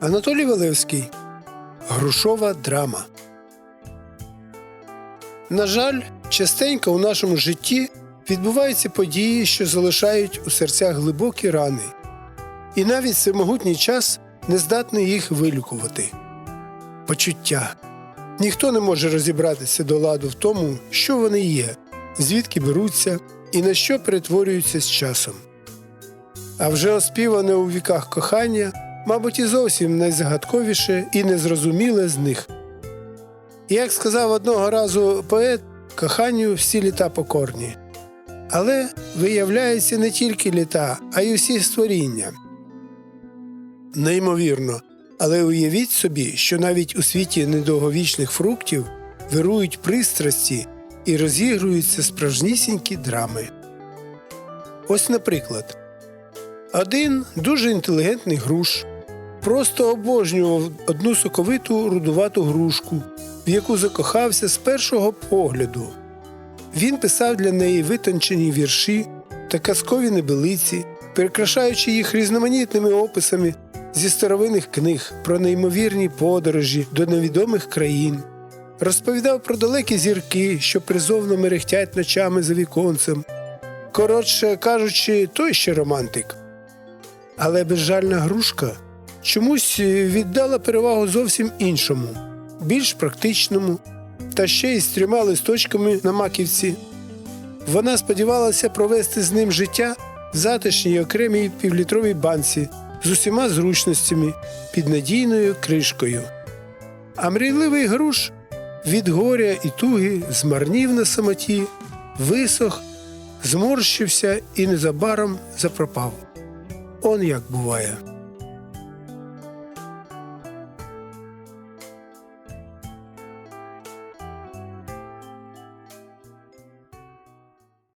Анатолій Валевський Грушова драма. На жаль, частенько у нашому житті відбуваються події, що залишають у серцях глибокі рани, і навіть всемогутній час не здатний їх вилікувати. Почуття. Ніхто не може розібратися до ладу в тому, що вони є, звідки беруться і на що перетворюються з часом. А вже оспіване у віках кохання, мабуть, і зовсім найзагадковіше і незрозуміле з них. Як сказав одного разу поет, коханню всі літа покорні. Але виявляється не тільки літа, а й усі створіння. Неймовірно, але уявіть собі, що навіть у світі недовговічних фруктів вирують пристрасті і розігруються справжнісінькі драми. Ось, наприклад, один дуже інтелігентний груш просто обожнював одну соковиту рудувату грушку, в яку закохався з першого погляду. Він писав для неї витончені вірші та казкові небелиці, прикрашаючи їх різноманітними описами зі старовинних книг про неймовірні подорожі до невідомих країн, розповідав про далекі зірки, що призовно мерехтять ночами за віконцем. Коротше кажучи, той ще романтик. Але безжальна грушка чомусь віддала перевагу зовсім іншому, більш практичному, та ще й з трьома листочками на маківці. Вона сподівалася провести з ним життя в затишній окремій півлітровій банці з усіма зручностями під надійною кришкою. А мрійливий груш від горя і туги змарнів на самоті, висох, зморщився і незабаром запропав. Он як буває.